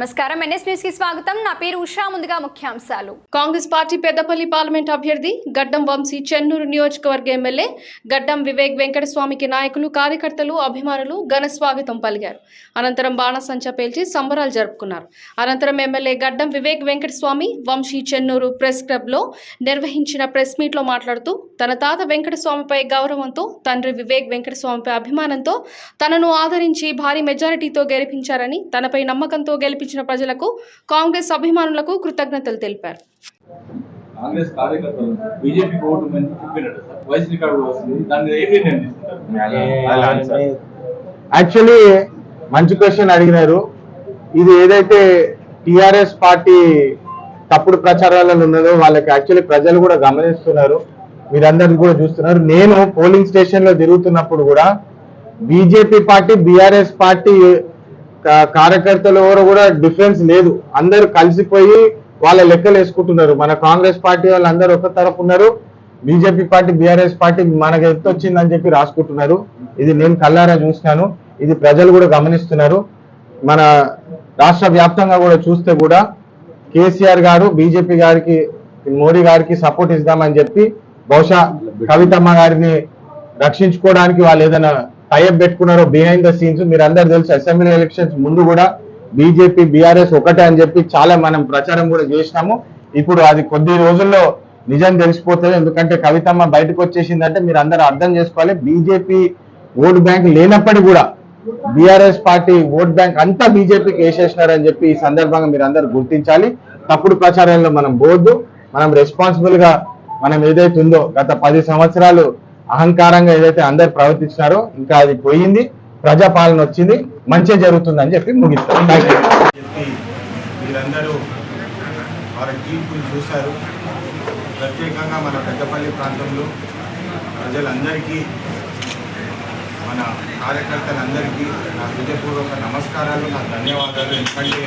నమస్కారం. ఎన్ఎస్ న్యూస్కి స్వాగతం. నా పేరు ఉషా. ముందుగా ముఖ్యాంశాలు. కాంగ్రెస్ పార్టీ పెద్దపల్లి పార్లమెంట్ అభ్యర్థి గడ్డం వంశీ చెన్నూరు నియోజకవర్గ ఎమ్మెల్యే గడ్డం వివేక్ వెంకటస్వామికి నాయకులు కార్యకర్తలు అభిమానులు ఘన స్వాగతం పలికారు. అనంతరం బాణసంచ పేల్చి సంబరాలు జరుపుకున్నారు. అనంతరం ఎమ్మెల్యే గడ్డం వివేక్ వెంకటస్వామి వంశీ చెన్నూరు ప్రెస్ క్లబ్లో నిర్వహించిన ప్రెస్ మీట్లో మాట్లాడుతూ తన తాత వెంకటస్వామిపై గౌరవంతో తండ్రి వివేక్ వెంకటస్వామిపై అభిమానంతో తనను ఆదరించి భారీ మెజారిటీతో గెలిపించారని తనపై నమ్మకంతో గెలిపించిన ప్రజలకు కాంగ్రెస్ అభిమానులకు కృతజ్ఞతలు తెలిపారు. కాంగ్రెస్ కార్యకర్తలు బీజేపీ ఓటు చెప్పినట్టు సార్. వైసీపీ కార్డు కూడా వస్తుంది. దాన్ని యాక్చువల్లీ మంచి క్వశ్చన్ అడిగినారు. ఇది ఏదైతే టిఆర్ఎస్ పార్టీ తప్పుడు ప్రచారాలలో ఉన్నదో వాళ్ళకి యాక్చువల్లీ ప్రజలు కూడా గమనిస్తున్నారు. మీరందరూ కూడా చూస్తున్నారు. నేను పోలింగ్ స్టేషన్లో తిరుగుతున్నప్పుడు కూడా బీజేపీ పార్టీ బీఆర్ఎస్ పార్టీ కార్యకర్తలు ఎవరు కూడా డిఫరెన్స్ లేదు. అందరూ కలిసిపోయి వాళ్ళ లెక్కలు వేసుకుంటున్నారు. మన కాంగ్రెస్ పార్టీ వాళ్ళందరూ ఒక తరపు ఉన్నారు. బీజేపీ పార్టీ బీఆర్ఎస్ పార్టీ మనకు ఎంత వచ్చిందని చెప్పి రాసుకుంటున్నారు. ఇది నేను కల్లారా చూసినాను. ఇది ప్రజలు కూడా గమనిస్తున్నారు. మన రాష్ట్ర వ్యాప్తంగా కూడా చూస్తే కూడా కేసీఆర్ గారు బీజేపీ గారికి మోడీ గారికి సపోర్ట్ ఇద్దామని చెప్పి బహుశా కవితమ్మ గారిని రక్షించుకోవడానికి వాళ్ళు ఏదైనా టైప్ పెట్టుకున్నారో బిహైండ్ ద సీన్స్ మీరు అందరు తెలుసు అసెంబ్లీ ఎలక్షన్స్ ముందు కూడా బీజేపీ బీఆర్ఎస్ ఒకటే అని చెప్పి చాలా మనం ప్రచారం కూడా చేసినాము. ఇప్పుడు అది కొద్ది రోజుల్లో నిజం తెలిసిపోతుంది. ఎందుకంటే కవితమ్మ బయటకు వచ్చేసిందంటే మీరు అందరూ అర్థం చేసుకోవాలి. బీజేపీ ఓట్ బ్యాంక్ లేనప్పటికీ కూడా బీఆర్ఎస్ పార్టీ ఓట్ బ్యాంక్ అంతా బీజేపీకి వేసేసినారని చెప్పి ఈ సందర్భంగా మీరు అందరూ గుర్తించాలి. తప్పుడు ప్రచారంలో మనం పోవద్దు. మనం రెస్పాన్సిబుల్గా మనం ఏదైతే ఉందో గత పది సంవత్సరాలు అహంకారంగా ఏదైతే అందరు ప్రవర్తిస్తున్నారో ఇంకా అది పోయింది ప్రజాపాలన వచ్చింది మంచి జరుగుతుందని చెప్పి ముగిస్తాం. థ్యాంక్ యూ చెప్పి మీరందరూ వారి తీర్పులు చూశారు. ప్రత్యేకంగా మన పెద్దపల్లి ప్రాంతంలో ప్రజలందరికీ మన కార్యకర్తలందరికీ నా హృదయపూర్వక నమస్కారాలు నా ధన్యవాదాలు. ఎందుకంటే